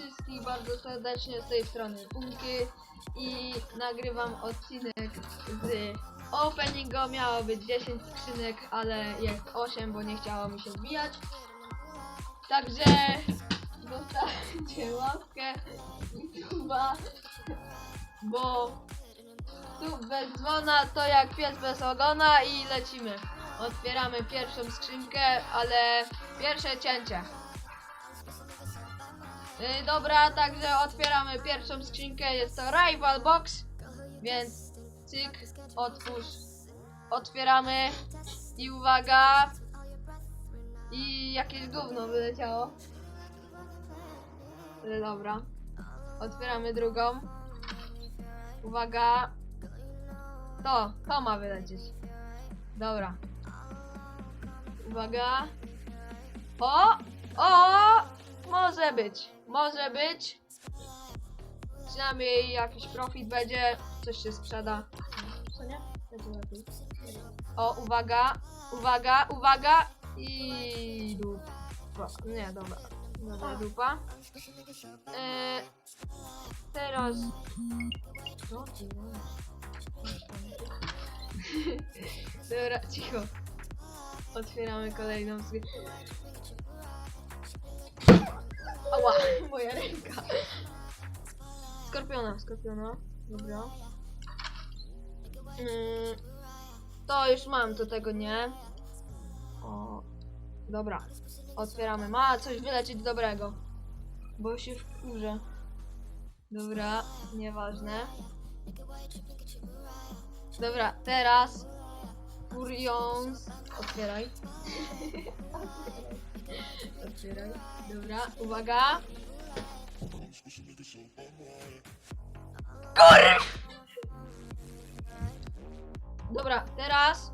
wszystkich bardzo serdecznie z tej strony Punky i nagrywam odcinek z openingu. Miało być 10 skrzynek, ale jest 8, bo nie chciało mi się zbijać. Także zostawcie łapkę i suba, bo tu bez dzwona to jak pies bez ogona i lecimy. Otwieramy pierwszą skrzynkę, ale pierwsze cięcie. Yy, dobra, także otwieramy pierwszą skrzynkę, jest to Rival Box, więc cyk, otwórz, otwieramy. I uwaga, i jakieś gówno wyleciało. Yy, dobra, otwieramy drugą, uwaga, to, to ma wylecieć, dobra, uwaga, o, o, może być, może być. Przynajmniej jakiś profit będzie, coś się sprzeda. Co nie? O, uwaga, uwaga, uwaga i dupa. Nie, dobra. Dobra, dupa. E, teraz... Co ty robisz? Dobra, cicho. Otwieramy kolejną skrzynkę. Ała, moja ręka. Skorpiona, skorpiona. Dobra. Mm, to już mam, to tego nie. O, dobra. Otwieramy. Ma coś wylecieć dobrego. Bo się wkurzę. Dobra, nieważne. Dobra, teraz. Furions. Otwieraj. Otwieraj. Dobra, uwaga. Kur! Dobra, teraz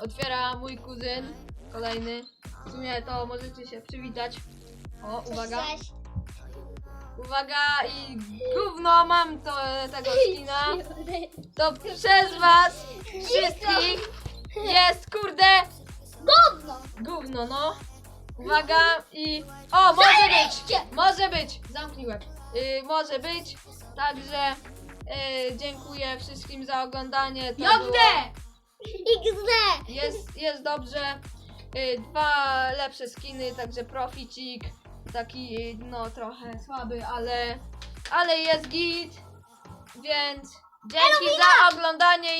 otwiera mój kuzyn. Kolejny. W sumie to możecie się przywitać. O, uwaga. Cześć, Uwaga i gówno mam to tego skina. To przez was wszystkich jest kurde Gówno! Gówno, no. Uwaga i... O, może być! Może być! Zamknij łeb. Y, może być. Także y, dziękuję wszystkim za oglądanie. To było- XD! Jest, jest dobrze. Y, dwa lepsze skiny, także proficik. Taki, y, no trochę słaby, ale, ale jest git. Więc dzięki za oglądanie